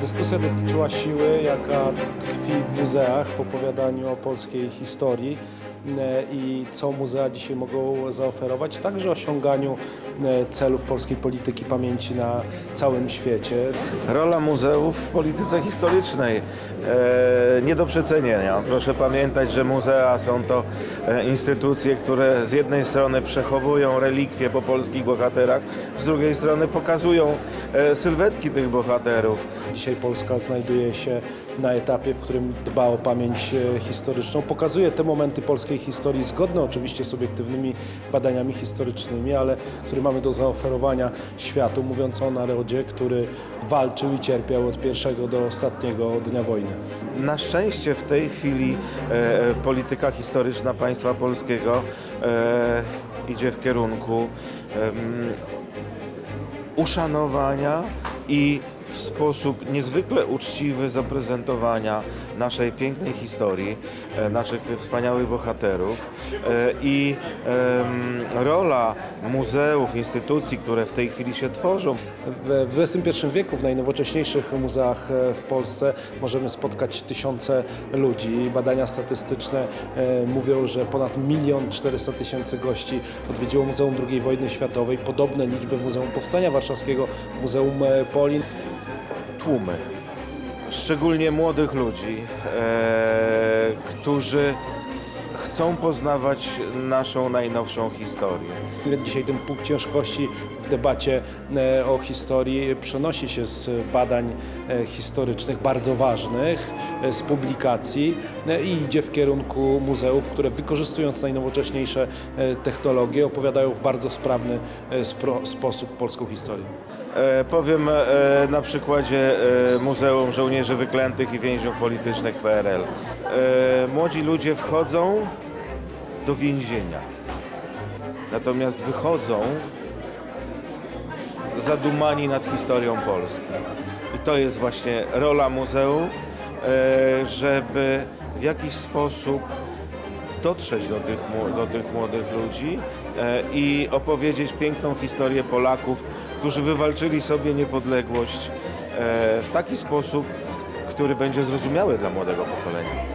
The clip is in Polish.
Dyskusja dotyczyła siły, jaka tkwi w muzeach, w opowiadaniu o polskiej historii i co muzea dzisiaj mogą zaoferować, także osiąganiu e, celów polskiej polityki pamięci na całym świecie. Rola muzeów w polityce historycznej e, nie do przecenienia. Proszę pamiętać, że muzea są to e, instytucje, które z jednej strony przechowują relikwie po polskich bohaterach, z drugiej strony pokazują e, sylwetki tych bohaterów. Dzisiaj Polska znajduje się na etapie, w którym dba o pamięć e, historyczną, pokazuje te momenty polskiej historii, zgodne oczywiście z obiektywnymi badaniami historycznymi, ale który mamy do zaoferowania światu, mówiąc o narodzie, który walczył i cierpiał od pierwszego do ostatniego dnia wojny. Na szczęście w tej chwili e, polityka historyczna państwa polskiego e, idzie w kierunku em, uszanowania i w sposób niezwykle uczciwy zaprezentowania naszej pięknej historii, e, naszych wspaniałych bohaterów e, i rola muzeów, instytucji, które w tej chwili się tworzą, W XXI wieku w najnowocześniejszych muzeach e, w Polsce możemy spotkać tysiące ludzi. Badania statystyczne mówią, że ponad milion 400 tysięcy gości odwiedziło Muzeum II wojny światowej. Podobne liczby w Muzeum Powstania Warszawskiego, Muzeum Polin. Tłumy, szczególnie młodych ludzi, e, którzy chcą poznawać naszą najnowszą historię. Dzisiaj ten punkt ciężkości w debacie e, o historii przenosi się z badań e, historycznych bardzo ważnych, e, z publikacji i idzie w kierunku muzeów, które wykorzystując najnowocześniejsze technologie opowiadają w bardzo sprawny sposób polską historię. E, powiem e, na przykładzie e, Muzeum Żołnierzy Wyklętych i Więźniów Politycznych PRL. Młodzi ludzie wchodzą do więzienia, natomiast wychodzą zadumani nad historią Polski. I to jest właśnie rola muzeów, żeby w jakiś sposób dotrzeć do tych, do tych młodych ludzi e, i opowiedzieć piękną historię Polaków, którzy wywalczyli sobie niepodległość e, w taki sposób, który będzie zrozumiały dla młodego pokolenia.